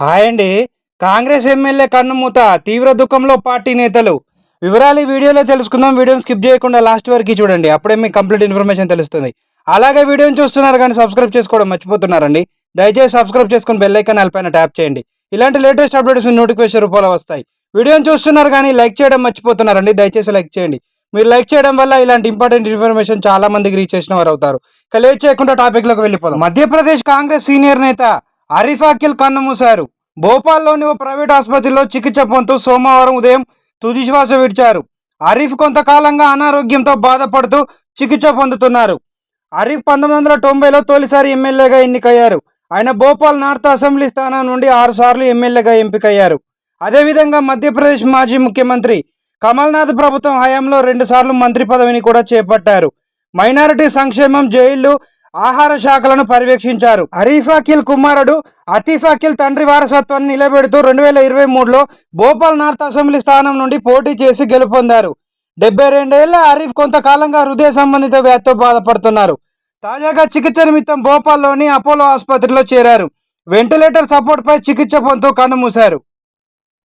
Hi అండి. Congress MLA కన్నుమూత తీవ్ర దుఃఖంలో పార్టీ నేతలు. వివరాలు ఈ వీడియోలో తెలుసుకుందాం. వీడియోని స్కిప్ చేయకుండా లాస్ట్ వరకు చూడండి. అప్పుడే మీకు కంప్లీట్ ఇన్ఫర్మేషన్ తెలుస్తుంది. అలాగే వీడియోని చూస్తున్నారు కానీ సబ్స్క్రైబ్ చేసుకోవడం మర్చిపోతున్నారండి. దయచేసి సబ్స్క్రైబ్ చేసుకుని బెల్ ఐకాన్ పైన ట్యాప్ చేయండి. ఇలాంటి లేటెస్ట్ అప్డేట్స్ మీ నోటిఫికేషన్ రూపంలో వస్తాయి. వీడియోని చూస్తున్నారు కానీ లైక్ చేయడం మర్చిపోతున్నారండి. దయచేసి లైక్ చేయండి. మీరు లైక్ చేయడం వల్ల ఇలాంటి ఇంపార్టెంట్ ఇన్ఫర్మేషన్ చాలా మందికి రీచ్ చేసిన వారు అవుతారు ఇక లేట్ చేయకుండా టాపిక్లోకి వెళ్ళిపోదాం. మధ్యప్రదేశ్ కాంగ్రెస్ సీనియర్ నేత అరీఫ్ అఖిల్ కన్నుమూశారు భోపాల్లోని ఓ ప్రైవేట్ ఆసుపత్రిలో చికిత్స పొందుతూ సోమవారం ఉదయం తుదిశ్వాస విడిచారు. అరీఫ్ కొంతకాలంగా అనారోగ్యంతో బాధపడుతూ చికిత్స పొందుతున్నారు. అరీఫ్ పంతొమ్మిది వందల తొంభైలో తొలిసారి ఎమ్మెల్యేగా ఎన్నికయ్యారు. ఆయన భోపాల్ నార్త్ అసెంబ్లీ స్థానం నుండి ఆరుసార్లు ఎమ్మెల్యేగా ఎంపికయ్యారు. అదేవిధంగా మధ్యప్రదేశ్ మాజీ ముఖ్యమంత్రి కమల్నాథ్ ప్రభుత్వం హయాంలో రెండుసార్లు మంత్రి పదవిని కూడా చేపట్టారు. మైనారిటీ సంక్షేమం జైళ్ళు ఆహార శాఖలను పర్యవేక్షించారు. అరీఫాకిల్ అఖిల్ కుమారుడు అతీఫాకిల్ అఖిల్ తండ్రి వారసత్వాన్ని నిలబెడుతూ రెండు వేల ఇరవై మూడులో భోపాల్ నార్త్ అసెంబ్లీ స్థానం నుండి పోటీ చేసి గెలుపొందారు. డెబ్బై రెండేళ్ళ అరీఫ్ కొంతకాలంగా హృదయ సంబంధిత వ్యాధితో బాధపడుతున్నారు. తాజాగా చికిత్స నిమిత్తం భోపాల్లోని అపోలో ఆసుపత్రిలో చేరారు. వెంటిలేటర్ సపోర్ట్పై చికిత్స పొందుతూ కన్నుమూశారు